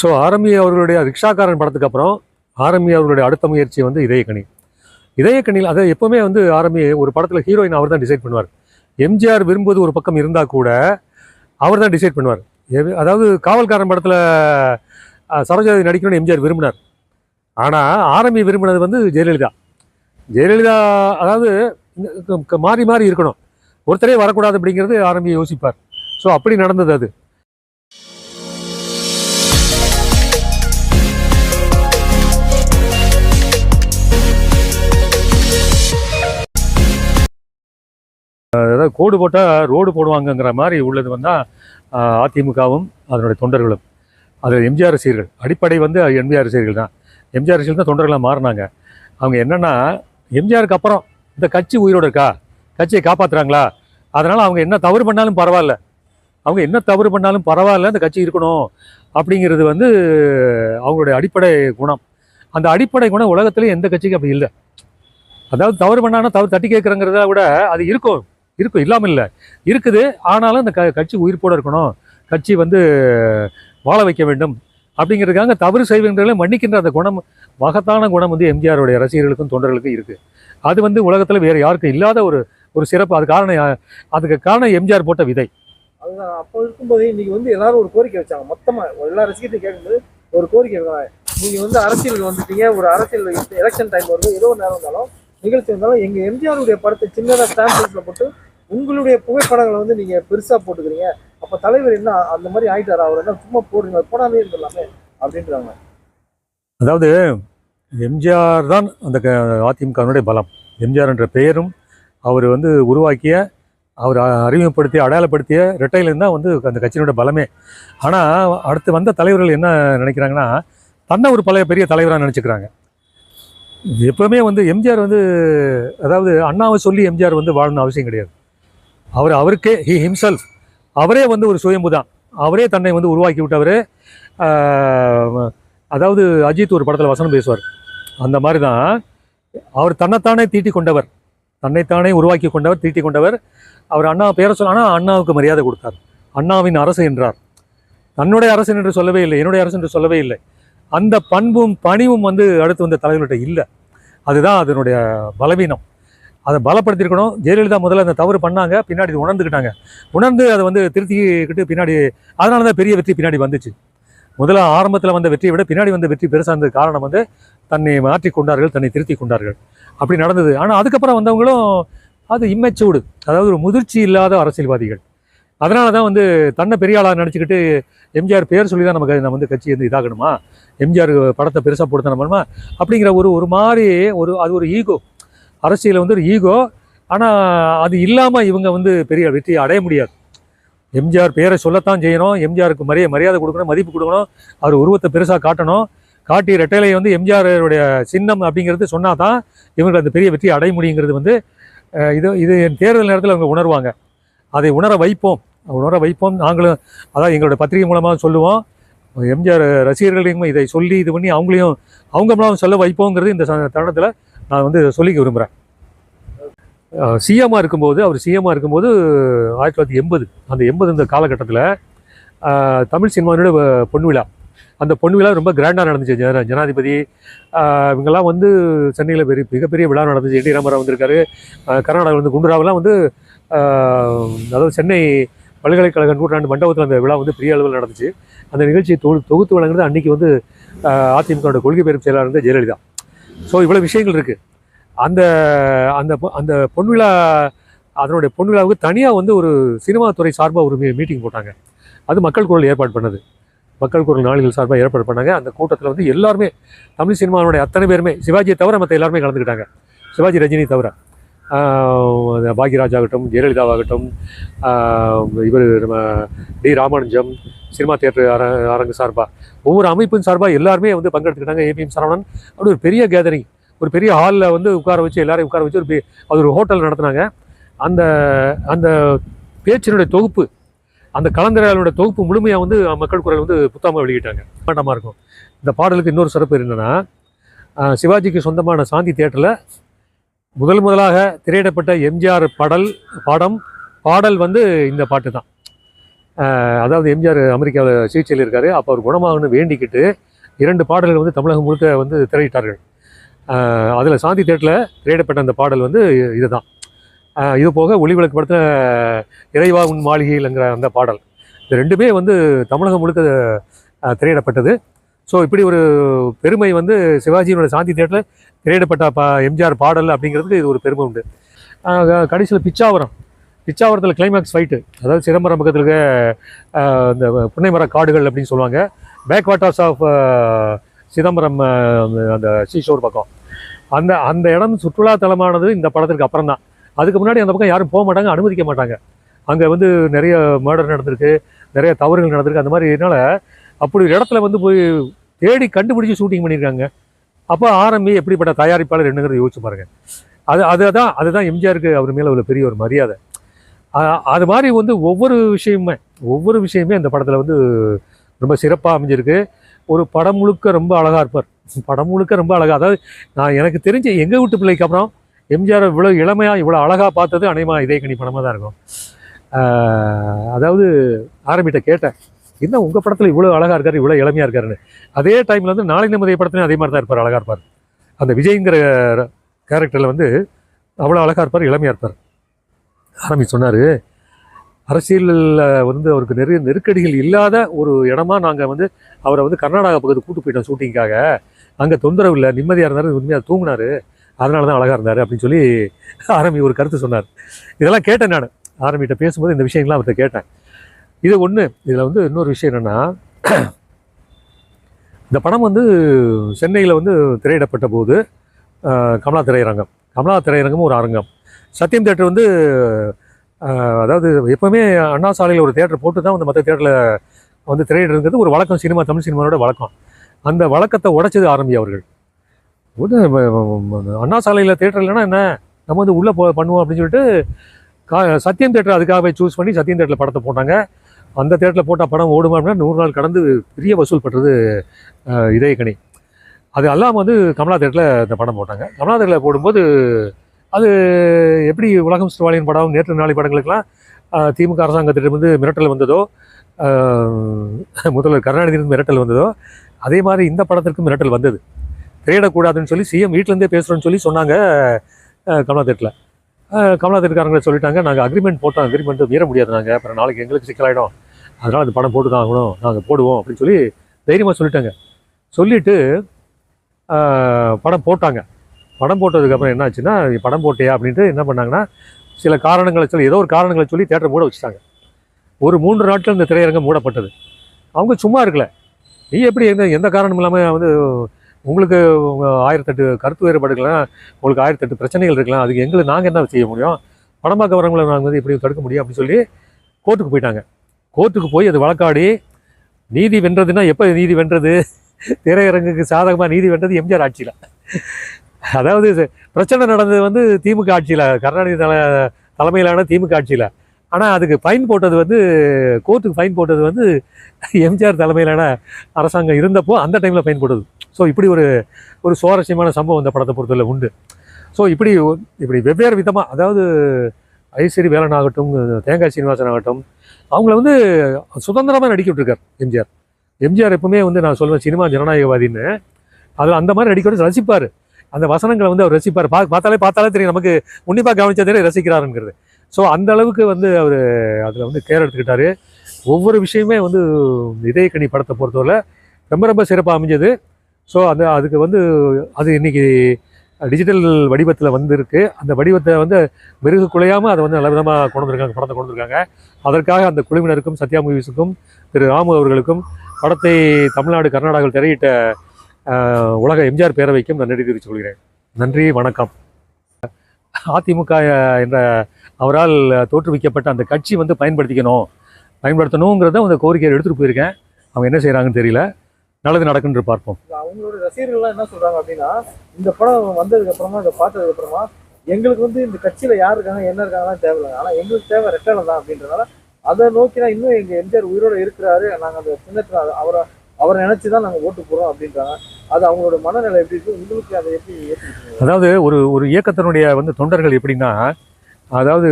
So ஆரம்பி அவர்களுடைய ரிக்ஷாக்காரன் படத்துக்கு அப்புறம் ஆரம்பி அவர்களுடைய அடுத்த முயற்சி வந்து இதயக்கணி இதயக்கணியில் அதை எப்போவுமே வந்து ஆரம்பி ஒரு படத்தில் ஹீரோயின் அவர் தான் டிசைட் பண்ணுவார் எம்ஜிஆர் விரும்புவது ஒரு பக்கம் இருந்தால் கூட அவர் தான் டிசைட் பண்ணுவார் அதாவது காவல்காரன் படத்தில் சரோஜாதி நடிக்கணும்னு எம்ஜிஆர் விரும்பினார். ஆனால் ஆரம்பி விரும்பினது வந்து ஜெயலலிதா. ஜெயலலிதா அதாவது மாறி மாறி இருக்கணும். ஒருத்தரே வரக்கூடாது அப்படிங்கிறது ஆரம்பி யோசிப்பார். ஸோ அப்படி நடந்தது அது. அதாவது கோடு போட்டால் ரோடு போடுவாங்கங்கிற மாதிரி உள்ளது வந்தால் அதிமுகவும் அதனுடைய தொண்டர்களும். அது எம்ஜிஆர் ரசிகர்கள் அடிப்படை வந்து எம்ஜிஆர் ரசிகர்கள் தான். எம்ஜிஆர் ரசிகர்கள் தான் தொண்டர்களாக மாறினாங்க. அவங்க என்னென்னா எம்ஜிஆருக்கு அப்புறம் இந்த கட்சி உயிரோடு இருக்கா? கட்சியை காப்பாற்றுறாங்களா அதனால் அவங்க என்ன தவறு பண்ணாலும் பரவாயில்ல. அவங்க என்ன தவறு பண்ணாலும் பரவாயில்ல அந்த கட்சி இருக்கணும் அப்படிங்கிறது வந்து அவங்களுடைய அடிப்படை குணம். அந்த அடிப்படை குணம் உலகத்துலேயும் எந்த கட்சிக்கும் அப்படி இல்லை. அதாவது தவறு பண்ணாலும் தவறு தட்டி கேட்குறங்கிறத விட அது இருக்கும். இருக்கும் இல்லாமல் இல்லை. இருக்குது ஆனாலும் அந்த க கட்சி உயிர்ப்போட இருக்கணும். கட்சி வந்து வாழ வைக்க வேண்டும். அப்படிங்கிறதுக்காக தவறு செய்வங்களை மன்னிக்கின்ற அந்த குணம் மகத்தான குணம் வந்து எம்ஜிஆருடைய ரசிகர்களுக்கும் தொண்டர்களுக்கும் இருக்குது அது வந்து உலகத்தில் வேறு யாருக்கும் இல்லாத ஒரு ஒரு சிறப்பு. அது காரணம் அதுக்கு காரணம் எம்ஜிஆர் போட்ட விதை. அதுதான் அப்போ இருக்கும்போது இன்றைக்கி வந்து எல்லாரும் ஒரு கோரிக்கை வச்சாங்க. மொத்தமாக எல்லா ரசிகத்தையும் கேட்கும்போது ஒரு கோரிக்கை வைக்கிறாங்க நீங்கள் வந்து அரசியலுக்கு வந்துட்டீங்க ஒரு அரசியல் எலெக்ஷன் டைம் வருது. ஏதோ ஒரு நேரம் இருந்தாலும் நிகழ்ச்சி இருந்தாலும் எங்கள் எம்ஜிஆருடைய படத்தை சின்னதாக ஸ்டாம்புல போட்டு உங்களுடைய புகைப்படங்களை வந்து நீங்க பெருசா போட்டுக்கிறீங்க. அப்ப தலைவர் என்ன அந்த மாதிரி ஆயிட்டாரா? அவர் என்ன சும்மா போடுங்க போடாமே இருந்துடலாமே அப்படின்றாங்க. அதாவது எம்ஜிஆர் தான் அந்த க- அதிமுகவினுடைய பலம். எம்ஜிஆர் என்ற பெயரும் அவர் வந்து உருவாக்கிய அவர் அறிமுகப்படுத்திய அடையாளப்படுத்திய ரெட்டையிலேருந்து தான் வந்து அந்த கட்சியினுடைய பலமே. ஆனால் அடுத்து வந்த தலைவர்கள் என்ன நினைக்கிறாங்கன்னா தன்னை ஒரு பழைய பெரிய தலைவராக நினச்சிக்கிறாங்க. எப்பவுமே வந்து எம்ஜிஆர் வந்து அதாவது அண்ணாவை சொல்லி எம்ஜிஆர் வந்து வாழணும் அவசியம் கிடையாது. அவர் அவருக்கே ஹி ஹிம்செல்ஃப் அவரே வந்து ஒரு சுயம்பு தான் அவரே தன்னை வந்து உருவாக்கி விட்டவர் அதாவது அஜித் ஒரு படத்தில் வசனம் பேசுவார். அந்த மாதிரி தான் அவர் தன்னைத்தானே தீட்டி கொண்டவர். தன்னைத்தானே உருவாக்கி கொண்டவர் தீட்டி கொண்டவர். அவர் அண்ணா பேரை சொல்ல ஆனால் அண்ணாவுக்கு மரியாதை கொடுத்தார். அண்ணாவின் அரசு என்றார். தன்னுடைய அரசு என்று சொல்லவே இல்லை என்னுடைய அரசு என்று சொல்லவே இல்லை. அந்த பண்பும் பணிவும் வந்து அடுத்து வந்த தலைவர்கள்ட்ட இல்லை. அதுதான் அதனுடைய பலவீனம். அதை பலப்படுத்திருக்கணும் ஜெயலலிதா முதல்ல அந்த தவறு பண்ணாங்க பின்னாடி இது உணர்ந்துக்கிட்டாங்க. உணர்ந்து அதை வந்து திருத்திக்கிட்டு பின்னாடி அதனால தான் பெரிய வெற்றி பின்னாடி வந்துச்சு. முதல்ல ஆரம்பத்தில் வந்த வெற்றியை விட பின்னாடி வந்த வெற்றி பெருசாக இருந்தது காரணம் வந்து தன்னை மாற்றி கொண்டார்கள் தன்னை திருத்தி கொண்டார்கள். அப்படி நடந்தது. ஆனால் அதுக்கப்புறம் வந்தவங்களும் அது இம்மெச்சூடு அதாவது ஒரு முதிர்ச்சி இல்லாத அரசியல்வாதிகள். அதனால தான் வந்து தன்னை பெரிய ஆளாக நினச்சிக்கிட்டு எம்ஜிஆர் பேர் சொல்லி தான் நமக்கு நம்ம வந்து கட்சி வந்து இதாகணுமா? எம்ஜிஆர் படத்தை பெருசாக போட்டு நம்மளுமா அப்படிங்கிற ஒரு ஒரு மாதிரி ஒரு அது ஒரு ஈகோ அரசியல் வந்து ஒரு ஈகோ. ஆனால் அது இல்லாமல் இவங்க வந்து பெரிய வெற்றியை அடைய முடியாது. எம்ஜிஆர் பேரை சொல்லத்தான் செய்யணும். எம்ஜிஆருக்கு மரிய மரியாதை கொடுக்கணும் மதிப்பு கொடுக்கணும். அவர் உருவத்தை பெருசாக காட்டணும். காட்டி ரெட்டைலை வந்து எம்ஜிஆருடைய சின்னம் அப்படிங்கிறது சொன்னால் தான் இவங்க அந்த பெரிய வெற்றியை அடைய முடியுங்கிறது வந்து இது இது இது தேர்தல் நேரத்தில் அவங்க உணர்வாங்க. அதை உணர வைப்போம். உணர வைப்போம். நாங்களும் அதான் எங்களுடைய பத்திரிகை மூலமாக சொல்லுவோம். எம்ஜிஆர் ரசிகர்களையும் இதை சொல்லி இது பண்ணி அவங்களையும் அவங்க மூலம் சொல்ல வைப்போங்கிறது இந்த தருணத்தில் நான் வந்து சொல்லிக்க விரும்புகிறேன் சிஎம்மாக இருக்கும்போது அவர் சிஎம்மாக இருக்கும்போது ஆயிரத்தி தொள்ளாயிரத்தி எண்பது அந்த எண்பது இந்த காலகட்டத்தில் தமிழ் சினிமாவினுடைய பொன் விழா. அந்த பொன் விழா ரொம்ப கிராண்டாக நடந்துச்சு. ஜன ஜனாதிபதி இவங்கெல்லாம் வந்து சென்னையில் பெரிய மிகப்பெரிய விழா நடந்துச்சு. என் டி ராமராவ் வந்திருக்காரு. கர்நாடகாவில் வந்து குண்டுராவெல்லாம் வந்து அதாவது சென்னை பல்கலைக்கழக நூற்றாண்டு மண்டபத்தில் அந்த விழா வந்து பெரிய அளவில் நடந்துச்சு. அந்த நிகழ்ச்சியை தொ தொகுத்து வழங்குறது அன்றைக்கி வந்து ஆஹ் அதிமுகவோட கொள்கை பெரும் செயலாளர் இருந்த ஜெயலலிதா. ஸோ இவ்வளோ விஷயங்கள் இருக்குது அந்த அந்த பொ- அந்த பொன்விழா அதனுடைய பொன்விழாவுக்கு தனியாக வந்து ஒரு சினிமா துறை சார்பாக ஒரு மீட்டிங் போட்டாங்க. அது மக்கள் குரல் ஏற்பாடு பண்ணது. மக்கள் குரல் நாளிகள் சார்பாக ஏற்பாடு பண்ணாங்க. அந்த கூட்டத்தில் வந்து எல்லாருமே தமிழ் சினிமாவுடைய அத்தனை பேருமே சிவாஜியை தவிர மற்ற எல்லாருமே கலந்துக்கிட்டாங்க. சிவாஜி ரஜினி தவிர. பாக்யராஜாகட்டும் பாக்யராஜ் ஆகட்டும் ஜெயலலிதாவாகட்டும் இவர் நம்ம டி ராமானுஜம் சினிமா தியேட்டர் அர அரங்கு சார்பாக ஒவ்வொரு அமைப்பின் சார்பாக எல்லாருமே வந்து பங்கெடுத்துக்கிட்டாங்க ஏபிஎம் சரவணன். அப்படி ஒரு பெரிய கேதரிங் ஒரு பெரிய ஹாலில் வந்து உட்கார வச்சு எல்லாரையும் உட்கார வச்சு ஒரு அது ஒரு ஹோட்டல் நடத்துனாங்க. அந்த அந்த பேச்சினுடைய தொகுப்பு அந்த கலந்துரையாடலோட தொகுப்பு முழுமையாக வந்து மக்கள் குரல் வந்து புத்தாமல் வெளியிட்டாங்க. பாட்டமாக இருக்கும். இந்த பாடலுக்கு இன்னொரு சிறப்பு என்னென்னா சிவாஜிக்கு சொந்தமான சாந்தி தேட்டரில் முதல் முதலாக திரையிடப்பட்ட எம்ஜிஆர் பாடல் பாடம் பாடல் வந்து இந்த பாட்டு தான் அதாவது எம்ஜிஆர் அமெரிக்காவில் சிகிச்சையில் இருக்காரு. அப்போ அவர் குணமாகணும்னு வேண்டிக்கிட்டு இரண்டு பாடல்கள் வந்து தமிழகம் முழுக்க வந்து திரையிட்டார்கள். அதில் சாந்தி தேட்டில் திரையிடப்பட்ட அந்த பாடல் வந்து இதுதான். இது போக ஒளிவிளக்கு படத்தில் இறைவா உன் மாளிகையில்ங்கிற அந்த பாடல். இது ரெண்டுமே வந்து தமிழகம் முழுக்க திரையிடப்பட்டது. ஸோ இப்படி ஒரு பெருமை வந்து சிவாஜியோட சாந்தி தேட்டில் திரையிடப்பட்ட பா எம்ஜிஆர் பாடல் அப்படிங்கிறதுக்கு இது ஒரு பெருமை உண்டு. கடைசியில் பிச்சாவரம். பிச்சாவரத்தில் கிளைமேக்ஸ் ஃபைட்டு அதாவது சிதம்பரம் பக்கத்தில் இருக்க இந்த புன்னைமர காடுகள் அப்படின்னு சொல்லுவாங்க. பேக் வாட்டர்ஸ் ஆஃப் சிதம்பரம் அந்த- அந்த சீஷோர் பக்கம். அந்த அந்த இடம் சுற்றுலா தலமானது இந்த படத்திற்கு அப்புறம் தான் அதுக்கு முன்னாடி அந்த பக்கம் யாரும் போக மாட்டாங்க அனுமதிக்க மாட்டாங்க. அங்கே வந்து நிறைய மர்டர் நடந்திருக்கு நிறைய தவறுகள் நடந்திருக்கு. அந்த மாதிரினால அப்படி ஒரு இடத்துல வந்து போய் தேடி கண்டுபிடிச்சி ஷூட்டிங் பண்ணியிருக்காங்க அப்போ ஆரம்பி எப்படிப்பட்ட தயாரிப்பாளர் என்னங்கிறத யோசிச்சு பாருங்க. அது அதுதான் அதுதான் எம்ஜிஆருக்கு அவர் மேலே உள்ள பெரிய ஒரு மரியாதை. அது மாதிரி வந்து ஒவ்வொரு விஷயமுமே ஒவ்வொரு விஷயமே அந்த படத்தில் வந்து ரொம்ப சிறப்பாக அமைஞ்சிருக்கு. ஒரு படம் முழுக்க ரொம்ப அழகாக இருப்பார். படம் முழுக்க ரொம்ப அழகாக அதாவது நான் எனக்கு தெரிஞ்ச எங்கள் வீட்டு பிள்ளைக்கு அப்புறம் எம்ஜிஆர் இவ்வளோ இளமையாக இவ்வளோ அழகாக பார்த்தது அனைமா இதே கணி படமாக தான் இருக்கும். அதாவது ஆரம்பிட்ட கேட்டேன். என்ன உங்கள் படத்தில் இவ்வளோ அழகாக இருக்காரு இவ்வளோ இளமையாக இருக்காருன்னு. அதே டைமில் வந்து நாளை நிம்மதியை படத்துலையும் அதே மாதிரி தான் இருப்பார் அழகாக இருப்பார். அந்த விஜய்ங்கிற கேரக்டரில் வந்து அவ்வளோ அழகாக இருப்பார் இளமையாக இருப்பார். ஆரம்பி சொன்னார் அரசியலில் வந்து அவருக்கு நிறைய நெருக்கடிகள் இல்லாத ஒரு இடமா நாங்கள் வந்து அவரை வந்து கர்நாடகா பக்கத்து கூட்டு போயிட்டோம் ஷூட்டிங்காக அங்கே தொந்தரவு இல்லை நிம்மதியாக இருந்தார் உண்மையாக தூங்கினார். அதனால தான் அழகாக இருந்தார் அப்படின்னு சொல்லி ஆரம்பி ஒரு கருத்து சொன்னார். இதெல்லாம் கேட்டேன் நான். ஆரம்பிகிட்ட பேசும்போது இந்த விஷயங்கள்லாம் அவர்கிட்ட கேட்டேன். இது ஒன்று இதில் வந்து இன்னொரு விஷயம் என்னென்னா இந்த படம் வந்து சென்னையில் வந்து திரையிடப்பட்ட போது கமலா திரையரங்கம். கமலா திரையரங்கமும் ஒரு அரங்கம். சத்யம் தேட்டர் வந்து அதாவது எப்போவுமே அண்ணா சாலையில் ஒரு தேட்டர் போட்டு தான் வந்து மற்ற தேட்டரில் வந்து திரையிடுறது ஒரு வழக்கம். சினிமா தமிழ் சினிமாவோட வழக்கம். அந்த வழக்கத்தை உடைச்சது ஆரம்பி அவர்கள். அண்ணா சாலையில் தேட்டர் இல்லைன்னா என்ன? நம்ம வந்து உள்ளே போ பண்ணுவோம் அப்படின்னு சொல்லிட்டு கா சத்யம் தேட்டர் அதுக்காகவே சூஸ் பண்ணி சத்யம் தேட்டரில் படத்தை போட்டாங்க. அந்த தேட்டரில் போட்டால் படம் ஓடுமா அப்படின்னா நூறு நாள் கடந்து பெரிய வசூல் பெற்றது இதய இதயக்கனி. அது அல்லாமல் வந்து கமலா தேட்டரில் இந்த படம் போட்டாங்க. கமலா தேட்டரில் போடும்போது அது எப்படி உலகம் ஸ்டாலின் படம் நேற்று நாளை படங்களுக்கெல்லாம் திமுக திமுக அரசாங்கத்திடமிருந்து மிரட்டல் வந்ததோ முதல்வர் கருணாநிதியிலிருந்து மிரட்டல் வந்ததோ அதே மாதிரி இந்த படத்திற்கும் மிரட்டல் வந்தது. திரையிடக்கூடாதுன்னு சொல்லி சிஎம் வீட்டிலேருந்தே பேசுகிறோன்னு சொல்லி சொன்னாங்க கமலா தேட்டரில். கமலா சொல்லிட்டாங்க. நாங்கள் அக்ரிமெண்ட் போட்டோம். அக்ரிமெண்ட் மீற முடியாது நாங்கள் அப்புறம் நாளைக்கு எங்களுக்கு சிக்கலாயிடும். அதனால் அந்த படம் போட்டு தான் ஆகணும். நாங்கள் போடுவோம் அப்படின்னு சொல்லி தைரியமாக சொல்லிட்டாங்க. சொல்லிவிட்டு படம் போட்டாங்க. படம் போட்டதுக்கப்புறம் என்ன ஆச்சுன்னா "நீ படம் போட்டியா அப்படின்ட்டு என்ன பண்ணாங்கன்னா சில காரணங்களை சொல்லி ஏதோ ஒரு காரணங்களை சொல்லி தேட்டரை மூட வச்சுட்டாங்க. ஒரு மூன்று நாட்கள் இந்த திரையரங்கம் மூடப்பட்டது. அவங்க சும்மா இருக்கல. நீ எப்படி எந்த எந்த காரணம் இல்லாமல் வந்து உங்களுக்கு ஆயிரத்தெட்டு கருத்து வேறுபாடுகள்லாம் உங்களுக்கு ஆயிரத்தெட்டு பிரச்சனைகள் இருக்கலாம். அதுக்கு எங்களை நாங்கள் என்ன செய்ய முடியும்? படம் பார்க்க வரவங்களை நாங்கள் வந்து எப்படி தடுக்க முடியும் அப்படின்னு சொல்லி கோர்ட்டுக்கு போயிட்டாங்க. கோர்ட்டுக்கு போய் அது வழக்காடி நீதி வென்றதுன்னா எப்போ நீதி வென்றது? திரையரங்குக்கு சாதகமாக நீதி வென்றது எம்ஜிஆர் ஆட்சியில். அதாவது பிரச்சனை நடந்தது வந்து திமுக ஆட்சியில் கருணாநிதி தலைமையிலான திமுக ஆட்சியில். ஆனால் அதுக்கு ஃபைன் போட்டது வந்து கோர்ட்டுக்கு ஃபைன் போட்டது வந்து எம்ஜிஆர் தலைமையிலான அரசாங்கம் இருந்தப்போ அந்த டைமில் ஃபைன் போட்டது. ஸோ இப்படி ஒரு ஒரு சுவாரஸ்யமான சம்பவம் இந்த படத்தை பொறுத்தவரை உண்டு. ஸோ இப்படி இப்படி வெவ்வேறு விதமாக அதாவது ஐஸ்வரி வேலன் ஆகட்டும் தேங்காய் சீனிவாசன் ஆகட்டும் அவங்கள வந்து சுதந்திரமாக நடிக்க விட்டுருக்கார் எம்ஜிஆர் எம்ஜிஆர் எப்பவுமே வந்து நான் சொல்லுவேன் சினிமா ஜனநாயகவாதின்னு. அதில் அந்த மாதிரி நடிக்க விட்டு ரசிப்பார். அந்த வசனங்களை வந்து அவர் ரசிப்பார். பா பார்த்தாலே பார்த்தாலே தெரியும் நமக்கு உன்னிப்பாக கவனிச்சதே ரசிக்கிறாருங்கிறது. ஸோ அந்த அளவுக்கு வந்து அவர் அதில் வந்து கேர் எடுத்துக்கிட்டாரு. ஒவ்வொரு விஷயமே வந்து இதயக்கனி படத்தை பொறுத்தவரை ரொம்ப ரொம்ப சிறப்பாக அமைஞ்சது. ஸோ அந்த அதுக்கு வந்து அது இன்னைக்கு டிஜிட்டல் வடிவத்தில் வந்திருக்கு. அந்த வடிவத்தை வந்து மெருகு குலையாமல் அதை வந்து நல்ல விதமாக கொண்டு வந்திருக்காங்க படத்தை கொண்டு வந்திருக்காங்க. அதற்காக அந்த குழுவினருக்கும் சத்யா மூவிஸுக்கும் திரு ராமு அவர்களுக்கும் படத்தை தமிழ்நாடு கர்நாடகாவில் திரையிட்ட உலக எம்ஜிஆர் பேரவைக்கும் நான் நன்றி தெரிவித்துக் கொள்கிறேன். நன்றி வணக்கம். அதிமுக என்ற அவரால் தோற்றுவிக்கப்பட்ட அந்த கட்சி வந்து பயன்படுத்திக்கணும் பயன்படுத்தணுங்கிறத அந்த கோரிக்கையை எடுத்துகிட்டு போயிருக்கேன். அவங்க என்ன செய்கிறாங்கன்னு தெரியல. நல்லது நடக்குன்னு பார்ப்போம். அவங்களோட ரசிகர்கள்லாம் என்ன சொல்றாங்க அப்படின்னா இந்த படம் வந்ததுக்கு அப்புறமா இதை பார்த்ததுக்கு அப்புறமா எங்களுக்கு வந்து இந்த கட்சியில யார் இருக்காங்க என்ன இருக்காங்கலாம் தேவையில்லை. ஆனா எங்களுக்கு தேவை ரெட்டலை தான் அப்படின்றனால அதை நோக்கி தான் இன்னும் எங்க எம்ஜிஆர் உயிரோட இருக்கிறாரு. நாங்கள் அந்த சின்னத்தில் அவரை அவரை நினச்சி தான் நாங்கள் ஓட்டு போகிறோம் அப்படின்றாங்க. அது அவங்களோட மனநிலை எப்படி இருக்குது உங்களுக்கு அதை எப்படி அதாவது ஒரு ஒரு இயக்கத்தினுடைய வந்து தொண்டர்கள் எப்படின்னா அதாவது